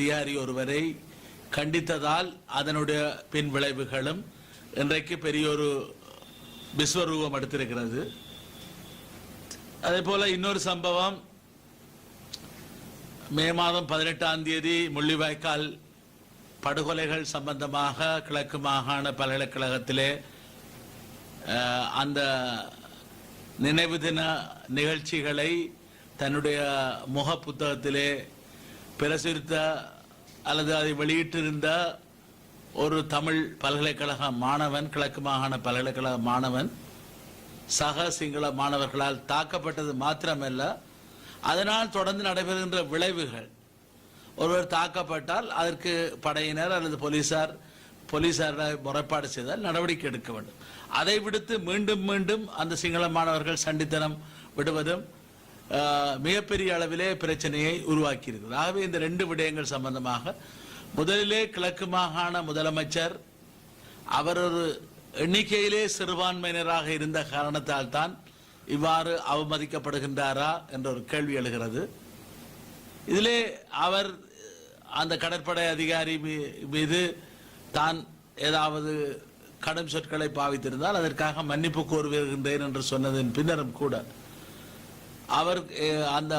அதிகாரி ஒருவரை கண்டித்ததால் அதனுடைய பின் விளைவுகளும் இன்றைக்கு பெரிய ஒரு விஸ்வரூபம் எடுத்திருக்கிறது. அதே போல இன்னொரு சம்பவம் மே மாதம் பதினெட்டாம் தேதி முள்ளிவாய்க்கால் படுகொலைகள் சம்பந்தமாக கிழக்கு மாகாண பல்கலைக்கழகத்திலே அந்த நினைவு தின நிகழ்ச்சிகளை தன்னுடைய முக புத்தகத்திலே பிரசுரித்த அல்லது அதை வெளியிட்டிருந்த ஒரு தமிழ் பல்கலைக்கழக மாணவன் கிழக்கு மாகாண பல்கலைக்கழக மாணவன் சக சிங்கள மாணவர்களால் தாக்கப்பட்டது மாத்திரமல்ல அதனால் தொடர்ந்து நடைபெறுகின்ற விளைவுகள். ஒருவர் தாக்கப்பட்டால் அதற்கு படையினர் அல்லது போலீசார் போலீசார முறைப்பாடு செய்தால் நடவடிக்கை எடுக்க வேண்டும். அதை விடுத்து மீண்டும் மீண்டும் அந்த சிங்கள மாணவர்கள் சண்டித்தனம் விடுவதும் மிகப்பெரிய அளவிலே பிரச்சனையை உருவாக்கியிருக்கிறது. ஆகவே இந்த ரெண்டு விடயங்கள் சம்பந்தமாக முதலிலே கிழக்கு மாகாண முதலமைச்சர் அவர் ஒரு எண்ணிக்கையிலே சிறுபான்மையினராக இருந்த காரணத்தால் தான் இவ்வாறு அவமதிக்கப்படுகின்றாரா என்ற ஒரு கேள்வி எழுகிறது. இதிலே அவர் அந்த கடற்படை அதிகாரி மீ- மீது தான் ஏதாவது கடும் சொற்களை பாவித்திருந்தால் அதற்காக மன்னிப்பு கோருகின்றேன் என்று சொன்னதன் பின்னரும் கூட அவர் அந்த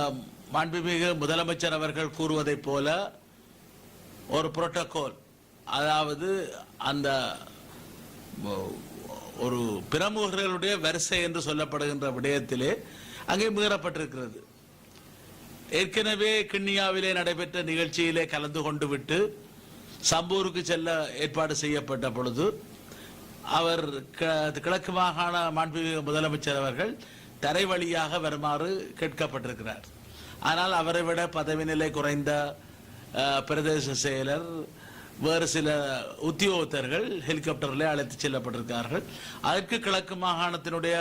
மாண்புமிகு முதலமைச்சர் அவர்கள் கூறுவதைப் போல ஒரு புரோட்டோகால் அதாவது அந்த ஒரு பிரமுகர்களுடைய வரிசை என்று சொல்லப்படுகின்ற விடயத்திலே அங்கே மீறப்பட்டிருக்கிறது ஏற்கனவே கிண்ணியாவிலே நடைபெற்ற நிகழ்ச்சியிலே கலந்து கொண்டு விட்டு சம்பூருக்கு செல்ல ஏற்பாடு செய்யப்பட்ட பொழுது அவர் கிழக்கு மாகாண மாண்புமிகு முதலமைச்சர் அவர்கள் தரை வழியாக வருமாறு கேட்கப்பட்டிருக்கிறார். ஆனால் அவரை விட பதவி நிலை குறைந்த பிரதேச செயலர் வேறு சில உத்தியோகத்தர்கள் ஹெலிகாப்டரில் அழைத்து செல்லப்பட்டிருக்கிறார்கள். அதற்கு கிழக்கு மாகாணத்தினுடைய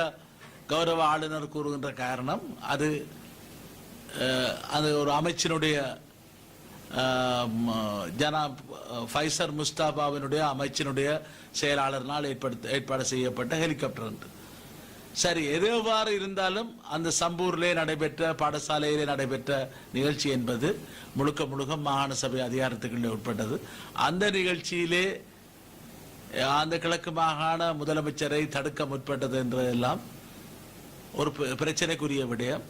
கௌரவ ஆளுநர் கூறுகின்ற காரணம் அது அது ஒரு அமைச்சினுடைய ஜனா ஃபைசர் முஸ்தாபாவினுடைய அமைச்சினுடைய செயலாளர்னால் ஏற்படுத்த ஏற்பாடு செய்யப்பட்ட ஹெலிகாப்டர் என்று. சரி எது எவ்வாறு இருந்தாலும் அந்த சம்பூரிலே நடைபெற்ற பாடசாலையிலே நடைபெற்ற நிகழ்ச்சி என்பது முழுக்க முழுக்க மாகாண சபை அதிகாரத்துக்குள்ளே உட்பட்டது. அந்த நிகழ்ச்சியிலே அந்த கிழக்கு மாகாண முதலமைச்சரை தடுக்க முற்பட்டது என்றெல்லாம் ஒரு பிரச்சனைக்குரிய விடயம்.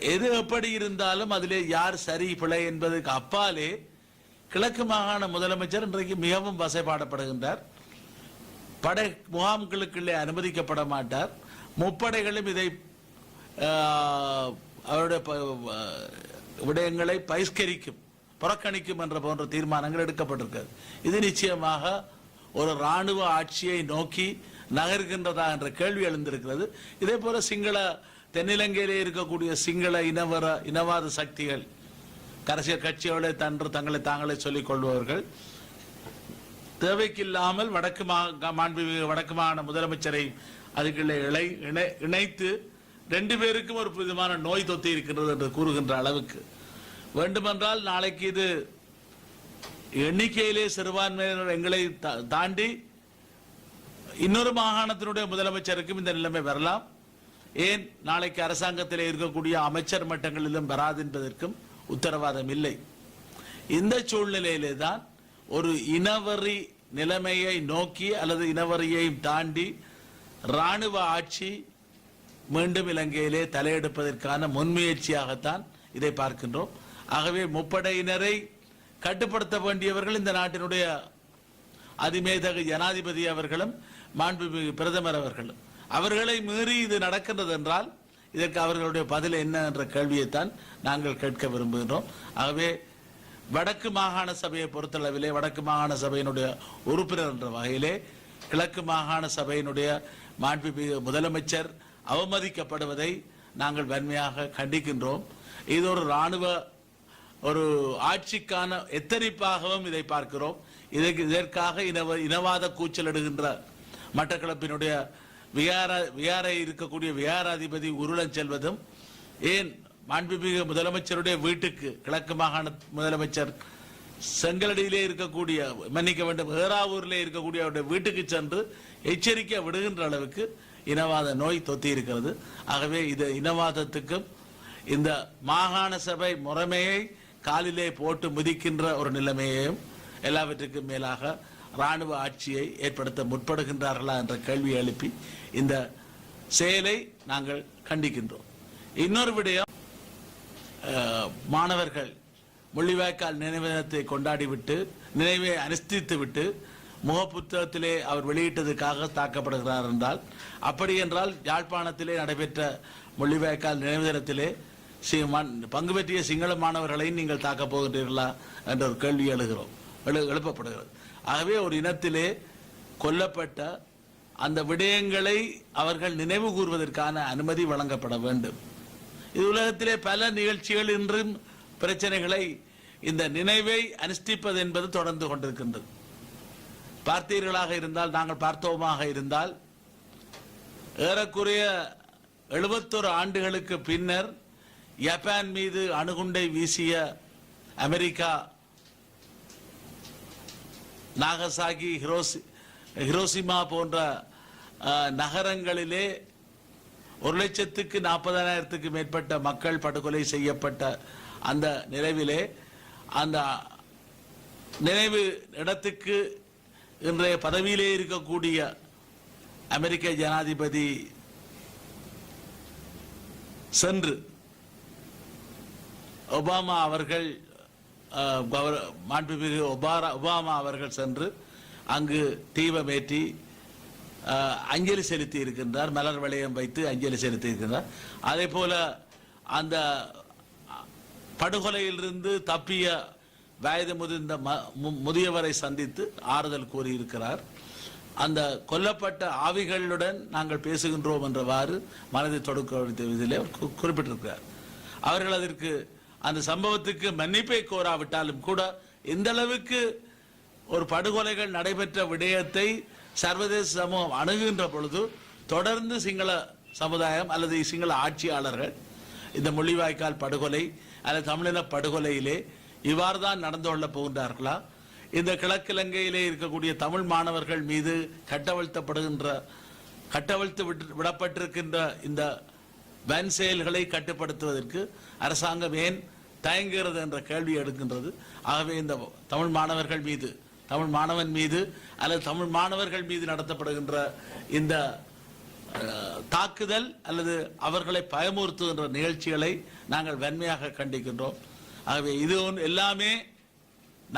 எது எப்படி இருந்தாலும் அதிலே யார் சரி பிழை என்பதுக்கு அப்பாலே கிழக்கு மாகாண முதலமைச்சர் இன்றைக்கு மிகவும் வசைபாடப்படுகின்றார். படை முகாம்களுக்குள்ளே அனுமதிக்கப்பட மாட்டார். முப்படைகளும் இதை அவருடைய ப- விடயங்களை பகிஷ்கரிக்கும் புறக்கணிக்கும் என்ற போன்ற தீர்மானங்கள் எடுக்கப்பட்டிருக்கிறது. இது நிச்சயமாக ஒரு ராணுவ ஆட்சியை நோக்கி நகர்கின்றதா என்ற கேள்வி எழுந்திருக்கிறது. இதே போல சிங்கள தென்னிலங்கையிலே இருக்கக்கூடிய சிங்கள இனவர இனவாத சக்திகள் அரசியல் கட்சியோட தன்று தங்களை தாங்களே சொல்லிக் கொள்பவர்கள் தேவைக்கில்லாமல் வடக்கு மா- மாண்புமிகு வடக்கு மாகாண முதலமைச்சரை அதுக்குள்ளே இணை இணை- இணைத்து ரெண்டு பேருக்கும் ஒரு விதமான நோய் தொத்தி இருக்கிறது என்று கூறுகின்ற அளவுக்கு. வேண்டுமென்றால் நாளைக்கு இது எண்ணிக்கையிலே சிறுபான்மையினர் எங்களை தா- தாண்டி இன்னொரு மாகாணத்தினுடைய முதலமைச்சருக்கும் இந்த நிலைமை வரலாம். ஏன்? நாளைக்கு அரசாங்கத்தில் இருக்கக்கூடிய அமைச்சர் மட்டங்களிலும் வராது என்பதற்கும் உத்தரவாதம் இல்லை. இந்த சூழ்நிலையிலே தான் ஒரு இனவரி நிலைமையை நோக்கி அல்லது இனவரியை தாண்டி ராணுவ ஆட்சி மீண்டும் இலங்கையிலே தலையெடுப்பதற்கான முன்முயற்சியாகத்தான் இதை பார்க்கின்றோம். ஆகவே முப்படையினரை கட்டுப்படுத்த வேண்டியவர்கள் இந்த நாட்டினுடைய அதிமேதகு ஜனாதிபதி அவர்களும் மாண்புமிகு பிரதமர் அவர்களும். அவர்களை மீறி இது நடக்கின்றது என்றால் இதற்கு அவர்களுடைய பதில் என்ன என்ற கேள்வியைத்தான் நாங்கள் கேட்க விரும்புகின்றோம். ஆகவே வடக்கு மாகாண சபையை பொறுத்தளவிலே வடக்கு மாகாண சபையினுடைய உறுப்பினர் என்ற வகையிலே கிழக்கு மாகாண சபையினுடைய மாண்புமிகு முதலமைச்சர் அவமதிக்கப்படுவதை நாங்கள் வன்மையாக கண்டிக்கின்றோம். இது ஒரு ராணுவ ஒரு ஆட்சிக்கான எத்தரிப்பாகவும் இதை பார்க்கிறோம். இதற்கு இதற்காக இனவ இனவாத கூச்சலிடுகின்ற மட்டக்களப்பினுடைய விகார விகாரை இருக்கக்கூடிய விகாராதிபதி உருளன் செல்வதும் ஏன் மாண்புமிகு முதலமைச்சருடைய வீட்டுக்கு கிழக்கு மாகாண முதலமைச்சர் செங்கலடியிலே இருக்கக்கூடிய மன்னிக்க வேண்டும் ஏறாவூரிலே இருக்கக்கூடிய அவருடைய வீட்டுக்கு சென்று எச்சரிக்கை விடுகின்ற அளவுக்கு இனவாத நோய் தொத்தி இருக்கிறது. ஆகவே இது இனவாதத்துக்கும் இந்த மாகாண சபை முறைமையை காலிலே போட்டு முதிக்கின்ற ஒரு நிலைமையையும் எல்லாவற்றுக்கும் மேலாக ராணுவ ஆட்சியை ஏற்படுத்த முற்படுகின்றார்களா என்ற கேள்வியை எழுப்பி இந்த செயலை நாங்கள் கண்டிக்கின்றோம். இன்னொரு விடயம் மாணவர்கள் முள்ளிவாய்க்கால் நினைவு தினத்தை கொண்டாடிவிட்டு நினைவை அனுஷ்டித்து விட்டு முகப்புத்தகத்திலே அவர் வெளியிட்டதுக்காக தாக்கப்படுகிறார் என்றால் அப்படி என்றால் யாழ்ப்பாணத்திலே நடைபெற்ற முள்ளிவாய்க்கால் நினைவு தினத்திலே பங்கு பெற்றிய சிங்கள மாணவர்களையும் நீங்கள் தாக்கப் போகின்றீர்களா என்ற ஒரு கேள்வி எழுகிறோம். எழு- எழுப்பப்படுகிறது. ஆகவே ஒரு இனத்திலே கொல்லப்பட்ட அந்த விடயங்களை அவர்கள் நினைவு கூறுவதற்கான அனுமதி வழங்கப்பட வேண்டும். இது உலகத்திலே பல நிகழ்ச்சிகள் இன்றும் பிரச்சனைகளை இந்த நினைவை அனுஷ்டிப்பது என்பது தொடர்ந்து கொண்டிருக்கின்றது. பார்த்தீர்களாக இருந்தால் நாங்கள் பார்த்தோமாக இருந்தால் ஏறக்குறைய எழுபத்தொரு ஆண்டுகளுக்கு பின்னர் ஜப்பான் மீது அணுகுண்டை வீசிய அமெரிக்கா நாகசாகி ஹிரோசி ஹிரோசிமா போன்ற நகரங்களிலே ஒரு லட்சத்துக்கு நாற்பதாயிரத்துக்கு மேற்பட்ட மக்கள் படுகொலை செய்யப்பட்ட அந்த நினைவிலே அந்த நினைவு இடத்துக்கு இன்றைய பதவியிலே இருக்கக்கூடிய அமெரிக்க ஜனாதிபதி சென்று ஒபாமா அவர்கள் மாண்புமிகு ஒபாரா ஒபாமா அவர்கள் சென்று அங்கு தீபமேற்றி அஞ்சலி செலுத்தி இருக்கின்றார். மலர் வளையம் வைத்து அஞ்சலி செலுத்தி இருக்கின்றார். அதே போல அந்த படுகொலையிலிருந்து தப்பிய வயது முதிர்ந்த ம- மு- முதியவரை சந்தித்து ஆறுதல் கூறியிருக்கிறார். அந்த கொல்லப்பட்ட ஆவிகளுடன் நாங்கள் பேசுகின்றோம் என்றவாறு மனதை தொடுக்க விதிலே குறிப்பிட்டிருக்கிறார். அவர்கள் அதற்கு அந்த சம்பவத்துக்கு மன்னிப்பை கோராவிட்டாலும் கூட இந்த அளவுக்கு ஒரு படுகொலைகள் நடைபெற்ற விடயத்தை சர்வதேச சமூகம் அணுகுகின்ற பொழுது தொடர்ந்து சிங்கள சமுதாயம் அல்லது சிங்கள ஆட்சியாளர்கள் இந்த முள்ளிவாய்க்கால் படுகொலை அல்லது தமிழின படுகொலையிலே இவ்வாறு தான் நடந்து கொள்ளப் போகின்றார்களா? இந்த கிழக்கிலங்கையிலே இருக்கக்கூடிய தமிழ் மாணவர்கள் மீது கட்டவிழ்த்தப்படுகின்ற கட்டவிழ்த்து விட்டு- விடப்பட்டிருக்கின்ற இந்த வன் செயல்களை கட்டுப்படுத்துவதற்கு அரசாங்கம் ஏன் தயங்குகிறது என்ற கேள்வி எடுக்கின்றது. ஆகவே இந்த தமிழ் மாணவர்கள் மீது தமிழ் மாணவன் மீது அல்லது தமிழ் மாணவர்கள் மீது நடத்தப்படுகின்ற இந்த தாக்குதல் அல்லது அவர்களை பயமுறுத்துகின்ற நிகழ்ச்சிகளை நாங்கள் வன்மையாக கண்டிக்கின்றோம். ஆகவே இது ஒன்று எல்லாமே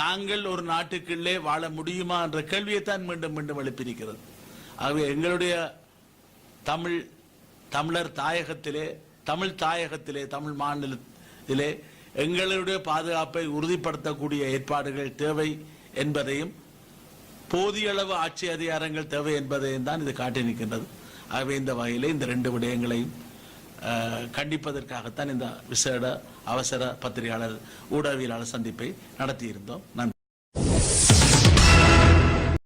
நாங்கள் ஒரு நாட்டுக்குள்ளே வாழ முடியுமா என்ற கேள்வியைத்தான் மீண்டும் மீண்டும் எழுப்பியிருக்கிறது. ஆகவே எங்களுடைய தமிழ் தமிழர் தாயகத்திலே தமிழ் தாயகத்திலே தமிழ் மாநிலத்திலே எங்களுடைய பாதுகாப்பை உறுதிப்படுத்தக்கூடிய ஏற்பாடுகள் தேவை. என்பதையும் போதிய அளவு ஆட்சி அதிகாரங்கள் தேவை என்பதையும் தான் இது காட்டி நிற்கின்றது. ஆகவே இந்த வகையில் இந்த ரெண்டு விடயங்களையும் கண்டிப்பதற்காகத்தான் இந்த விசேட அவசர பத்திரிகையாளர் ஊடகவியலாளர் சந்திப்பை நடத்தியிருந்தோம். நன்றி.